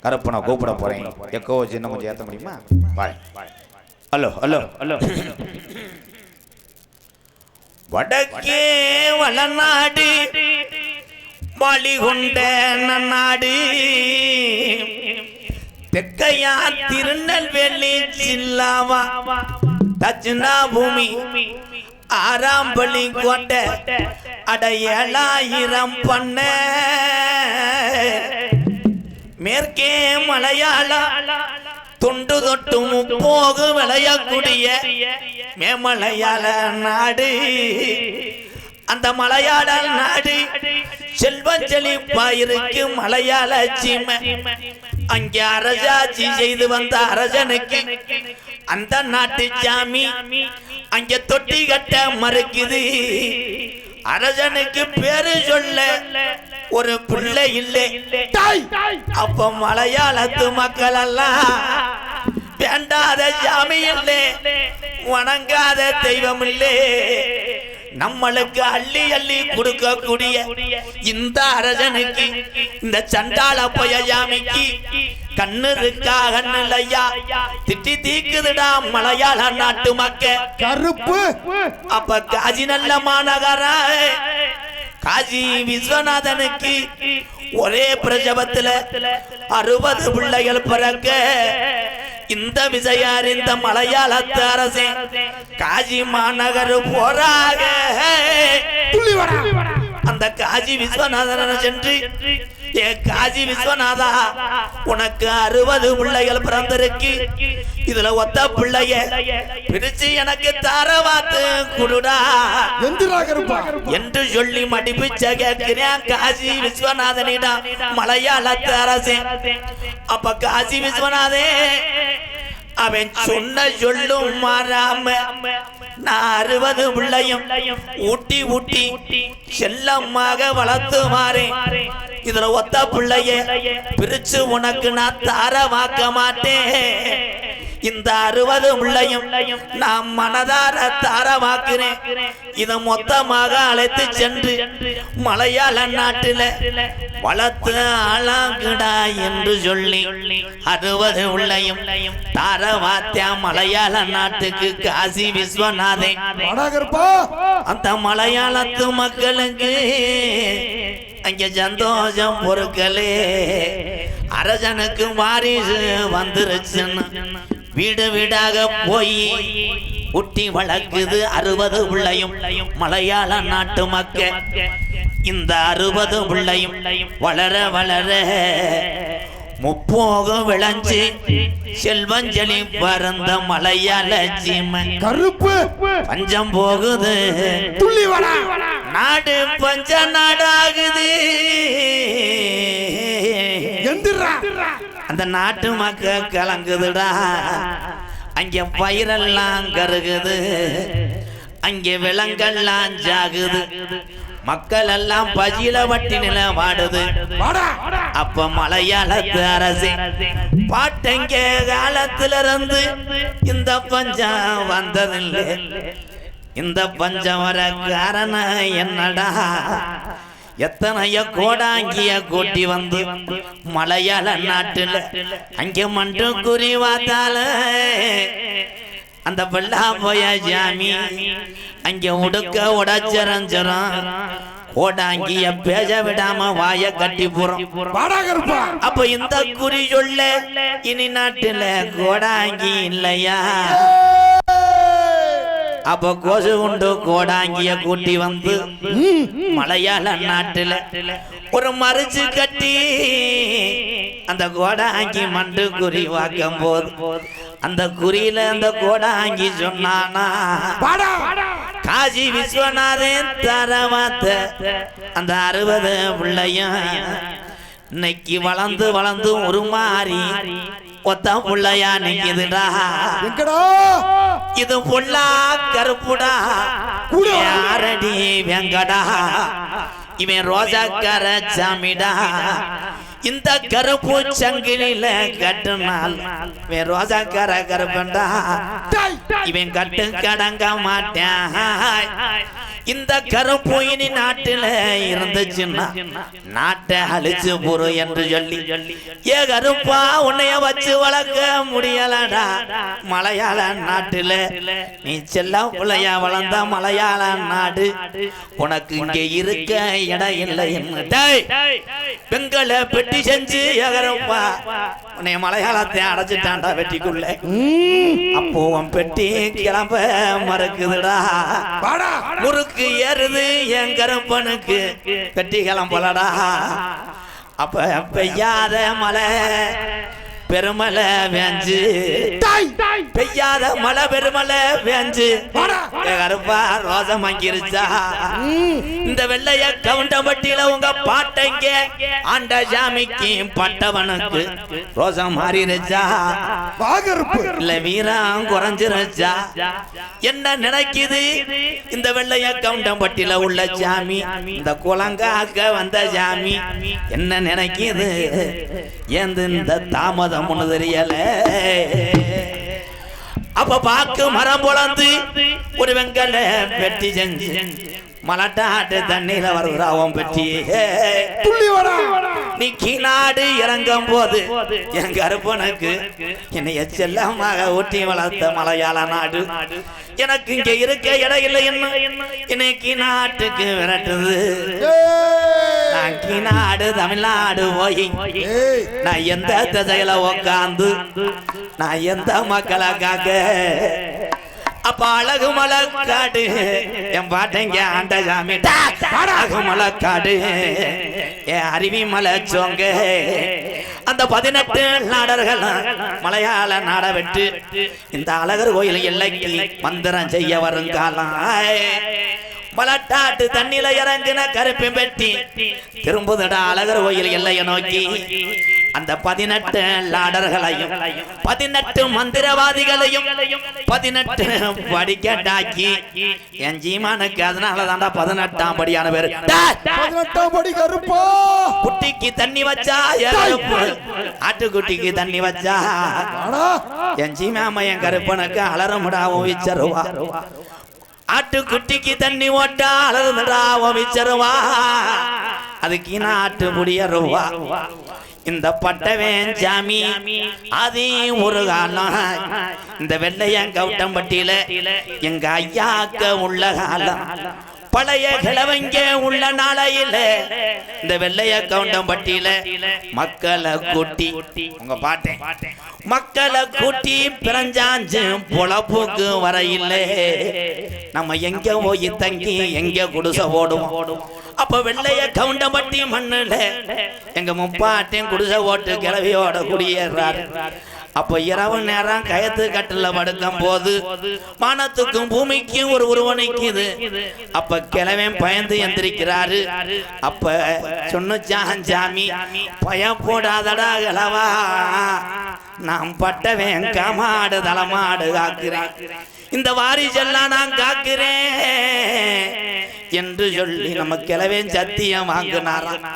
கருப்பு நான் கூப்பிட போறேன். எக்கோ இன்னும் கொஞ்சம் ஏற்ற முடியுமா? பாய். Hello hello. ஹலோ. வடக்கே வளநாடு வழிகொண்ட நன்னாடு. தெற்கையா திருநெல்வேலி ஜில்லாவா தட்சிணா பூமி ஆறாம் பள்ளி கொண்ட அடையலாயிரம் பண்ண. மேற்கே மலையாள? தொண்டு தொட்டும் போகு விளையக்கூடிய மேமலையாள நாடு. அந்த மலையாள நாடு செல்வம் செழிப்பாயிருக்கு மலையாள சீமை. அங்கே அரசாட்சி செய்து வந்த அரசனுக்கு அந்த நாட்டு சாமி அங்கே தொட்டி கட்ட மறுக்குது. அரசனுக்கு பேரு சொல்ல ஒரு பிள்ளை இல்லை. அப்ப மலையாளத்து மக்கள் எல்லாம் வேண்டாத சாமி இல்லை. வணங்காத தெய்வம் இல்லை. நம்மளுக்கு அள்ளி அள்ளி கொடுக்கக்கூடிய இந்த அரசனுக்கு இந்த சண்டாள பொய சாமிக்கு கண்ணு இருக்கா கண்ணு இல்லையா? திட்டி தீக்குதுடா மலையாள நாட்டு மக்க கருப்பு. அப்ப காஜி நல்ல மாநகர காஜி விஸ்வநாதனுக்கு ஒரே பிரசவத்துல அறுபது பிள்ளைகள் பிறக்க இந்த விஜயார் இந்த மலையாளத்து அரசே காஜி மாநகர் போறாக. அந்த காஜி விஸ்வநாதன சென்று ஏ காஜி விஸ்வநாதா உனக்கு அறுபது பிள்ளைகள் பிறந்திருக்கு. இதுல ஒத்த பிள்ளைய பிரிச்சு எனக்கு தாரவாத்து குடுடா. என்று சொல்லி மடிப்பிச்ச கேட்கிறேன் காசி விஸ்வநாதனிடம் மலையாளத்து அரசே. அப்ப காசி விஸ்வநாதே அவன் சொன்ன சொல்லும் மாறாம நான் அறுபது பிள்ளையும் ஊட்டி ஊட்டி செல்லமாக வளர்த்து மாறே இதுல ஒத்த பிள்ளைய பிரிச்சு உனக்கு நான் தாரமாக்க மாட்டேன். இந்த அறுபது பிள்ளையும் நான் மனதார தாரமாக்குறேன். இத மொத்தமாக அழைத்து சென்று மலையாள நாட்டில வளர்த்து ஆளாங்குடா என்று சொல்லி அறுபது உள்ளையும் தாரவாத்தியா மலையாள நாட்டுக்கு காசி விஸ்வநாதே. வாடா கருப்பா அந்த மலையாளத்து மக்களுக்கு அங்க சந்தோஷம் பொருட்களே அரசனுக்கு வாரிசு வந்துருச்சுன்னு. வீடு வீடாக போய் குட்டி வளர்க்குது அறுபது பிள்ளையும். மலையாள நாட்டு மக்க இந்த அறுபது பிள்ளையும் வளர வளர முப்போகம் விளைஞ்சு செல்வஞ்சலி பறந்த மலையாள சீமை கருப்பு. பஞ்சம் போகுது. துள்ளி நாடு பஞ்ச நாடாகுது. எந்திரா. அந்த நாட்டு மக்கள் கலங்குதுடா. அங்க பயிரெல்லாம் கருகுது. அங்க விலங்கெல்லாம் ஜாகுது. மக்கள் எல்லாம் பஜில வட்டி நில வாடுது. வாடா. அப்ப மலையாளத்து அரசே பாட்டங்க காலத்துல இருந்து இந்த பஞ்சம் வந்ததில்லை. இந்த பஞ்சம் வர காரணம் என்னடா? எத்தனைய கோடாங்கிய கூட்டி வந்து மலையாள நாட்டுல அங்க மட்டும் குறி வாத்தால அந்த வெள்ளா போய ஜாமி அங்க உடுக்க உடச்சரஞ்சரம் கோடாங்கிய பேச விடாம வாய கட்டி போறோம். அப்ப இந்த குறி சொல்ல இனி நாட்டுல கோடாங்கி இல்லையா? அப்ப கொசு உண்டு கோடாங்கிய கூட்டி வந்து மலையாள நாட்டுல ஒரு மறிச்சு கட்டி அந்த கோடாங்கி மண்டு குறி வாக்கும் போது. அந்த குறியில அந்த கோடாங்கி சொன்னானா காசி விஸ்வநாதன் தரவாத்த அந்த அறுபது பிள்ளையும் இன்னைக்கு வளர்ந்து வளர்ந்து உருமாறி ஒத்த பிள்ளையா நிக்குதுடா. எங்கடா? இது புள்ளா கருப்புடா. யாரடி வெங்கடா? இவன் ரோஜாக்கார சாமிடா. இந்த கருப்பு சங்கிலில கட்டுனால் வேற ரோசாக்கார கருப்பண்டா. டேய், இவன் கட்டு கடங்க மாட்டான். இந்த கருப்பு இனி நாட்டுல இருந்துச்சுன்னா நாட்டை அழிச்சு போரு என்று சொல்லி ஏ கருப்பா உன்னைய வச்சு வளர்க்க முடியலடா. மலையாள நாட்டுல நீ செல்ல பிள்ளையா வளர்ந்த மலையாள நாடு. உனக்கு இங்க இருக்க இடம் இல்லை டேய் பெண்களை பெட்டி செஞ்சு ஏகரப்பா உன்னை மலையாளத்தை அடைச்சிட்டான்டா வெட்டிக்குள்ள. அப்போ உன் பெட்டி கிளம்ப மறக்குதுடா. முறுக்கு ஏறுது என் கருப்பனுக்கு. பெட்டி கிளம்பலடா. அப்ப பெய்யாத மலை பெருமலை வேஞ்சு. பெய்யாத மலை பெருமலை வேஞ்சு. கருப்பா ரோசம் வாங்கிருச்சா. இந்த வெள்ளைய கவுண்டம்பட்டியில உங்க பாட்டைங்க. ஆண்ட சாமிக்கு பட்டவனுக்கு ரோசம் மாறிருச்சா. இல்ல வீரம் குறைஞ்சிருச்சா. என்ன நினைக்குது? இந்த வெள்ளைய கவுண்டம்பட்டியில உள்ள சாமி இந்த குலங்காக்க வந்த சாமி என்ன நினைக்குது? ஏந்து இந்த தாமதம் ஒண்ணு தெரியல. அப்ப பாக்கு மரம் பொழந்து ஒரு வெங்கல பெட்டி செஞ்சு மலட்டாட்டு தண்ணியில வருகிறாவும் பெட்டி நீ கீநாடு இறங்கும் போது என் கருப்பனுக்கு என்னைய செல்லமாக ஊட்டி வளர்த்த மலையாள நாடு. எனக்கு இங்க இருக்க இடம் இல்லை என்ன? என்னை கீநாட்டுக்கு விரட்டுது. நான் கீநாடு தமிழ்நாடு போய் நான் எந்த திசையில உக்காந்து? நான் எந்த மக்களை காக்க? அப்ப அழகு மலக்காடு என் பாட்டைங்க ஆண்ட சாமி. அழகு மலக்காடு என் அருவி மலை சோங்க. அந்த பதினெட்டு நாடர்கள் மலையாள நாடவிட்டு இந்த அழகர் கோயில் எல்லைக்கு மந்திரம் செய்ய வருங்காலம். மலட்டாட்டு தண்ணில இறங்கின கருப்பி பெட்டி. திரும்புதடா அழகர் கோயில் எல்லையை நோக்கி. அந்த பதினெட்டு லாடர்களையும் பதினெட்டு மந்திரவாதிகளையும் பதினெட்டு படிக்கட்டாக்கி என் ஜீமானுக்கு அதனால தாண்டா பதினெட்டாம் படியான பேரு! பதினெட்டாம் படி கருப்பா! குட்டிக்கு தண்ணி வச்சா ஏறுப்பு ஆட்டுக்குட்டிக்கு தண்ணி வச்சா என் சீமாம என் கருப்பனுக்கு அலறமுடா ஓவிச்சருவா. ஆட்டுக்குட்டிக்கு தண்ணி ஓட்டா அலறுதடா ஓவிச்சருவா. அதுக்கு நாட்டு முடியருவா. இந்த பட்டவேன் ஜாமி அதையும் ஒரு காலம் இந்த வெள்ளையன் கவுட்டம்பட்டியில எங்க ஐயாக்க உள்ள காலம். பழைய கிழவங்க உள்ள நாளையில இந்த வெள்ளைய கவுண்டம்பட்டியில மக்களை கூட்டி உங்க பாட்டேன். மக்களை கூட்டி பிறஞ்சாஞ்சு பொழப்புக்கு வரையில்லை நம்ம எங்க போய் தங்கி எங்க குடிசை ஓடுவோம் அப்ப வெள்ளைய கவுண்டம்பட்டி மண்ணுல எங்க முப்பாட்டையும் குடிசை ஓட்டு கிளவியோட குடியேறாரு. அப்ப இரவு நேரம் கயத்து கட்டில படுக்கும் போது வானத்துக்கும் பூமிக்கும் ஒரு உருவம் நிக்குது. அப்ப கிழவன் பயந்து எந்திரிக்கிறாரு. அப்ப சொன்னுச்சான் சாமி பயம் போடாதடா கிழவா. நாம் பட்டவன் கமாடு தலமாடு காக்கிறான். இந்த வாரிசெல்லாம் நான் காக்கிறேன். என்று சொல்லி நம்ம கிழவன் சத்தியம் வாங்கினாராம்.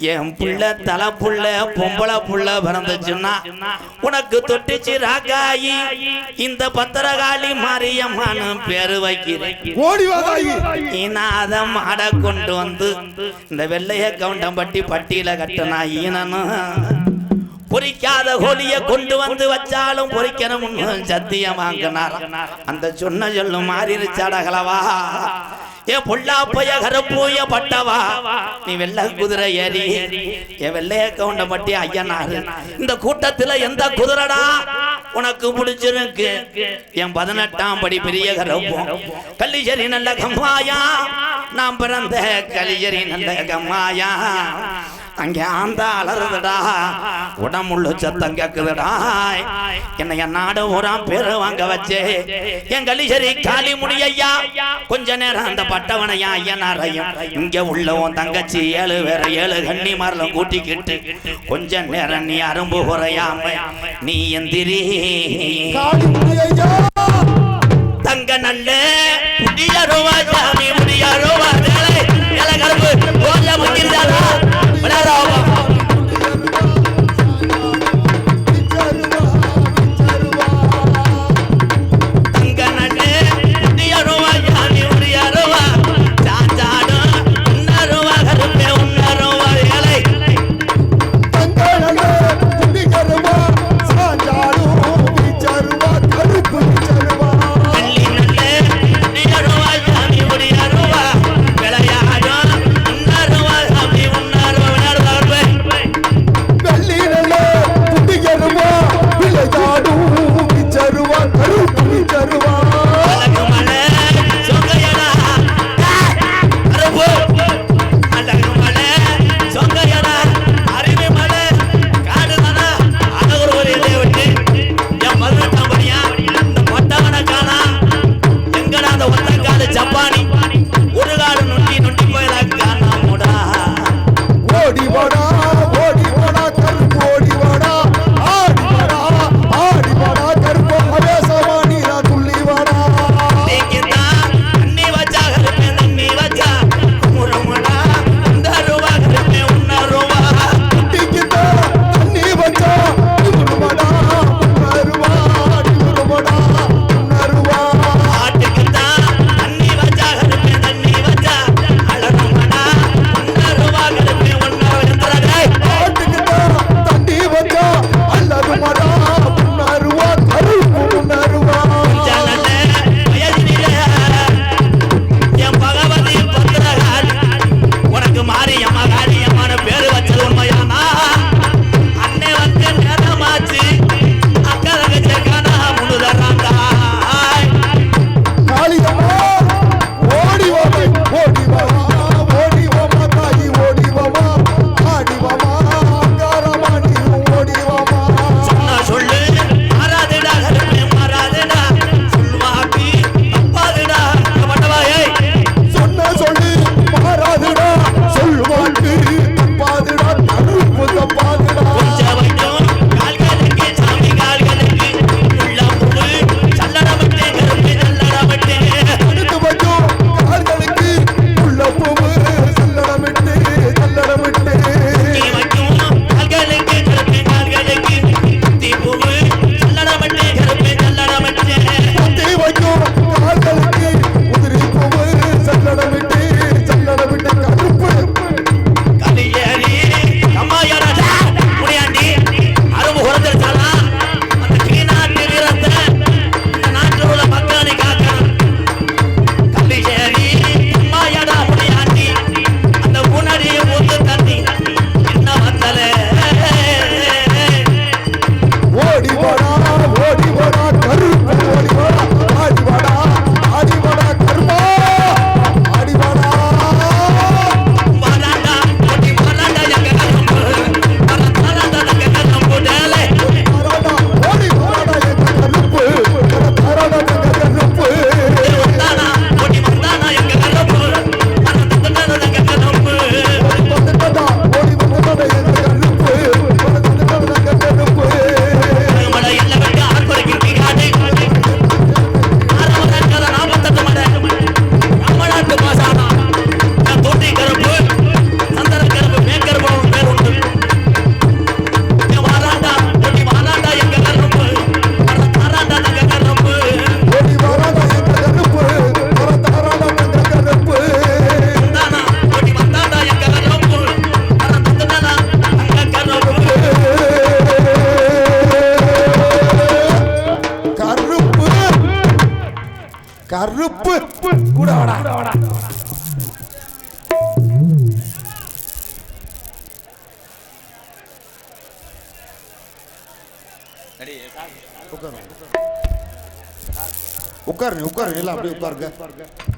என் புள்ள தலை புள்ள பொம்பளை புள்ள பிறந்துச்சுன்னா உனக்கு தொட்டுச்சு ராகாயி. இந்த பத்திரகாளி மாரியம்மான்னு பேரு வைக்கிறேன். ஈனாத மாட கொண்டு வந்து இந்த வெள்ளைய கவுண்டம்பட்டி பட்டியில கட்டினா ஈனனும் பொறிக்காத கோழிய கொண்டு வந்து வச்சாலும் பொறிக்கணும்னு சத்தியம் வாங்கினார் அந்த சொன்ன சொல்லு மாறிடுச்சாடகலவா ஏ பொல்லாப்பைய கருப்பூய பட்டவா நீ வெள்ள குதிரை ஏறி என் வெள்ளைய கவுண்ட பட்டி ஐயனாரு இந்த கூட்டத்துல எந்த குதிரடா? உனக்கு பிடிச்சிருக்கு. என் பதினெட்டாம் படி பெரிய கருப்போம் கல்லிச்சேரி நல்ல கம்மாயா நான் பிறந்த கலிஜரி நல்ல கம்மாயா. அங்கே ஆந்த அலறுதுடா. உடம்புள்ள சத்தம் கேக்குதுடா. என்னை என் நாடு ஊரா பேரு வாங்க வச்சே. என் கலிசரி காலி முடியா கொஞ்ச நேரம் அந்த பட்டவனையா ஐயனாரையும் இங்க உள்ள உன் தங்கச்சி ஏழு வேற ஏழு கண்ணி மரலம் கூட்டிக்கிட்டு கொஞ்ச நேரம் நீ அரும்பு குறையாம நீ எந்திரி. தங்க நல்ல முடியருவா சாமி முடியருவா Abdul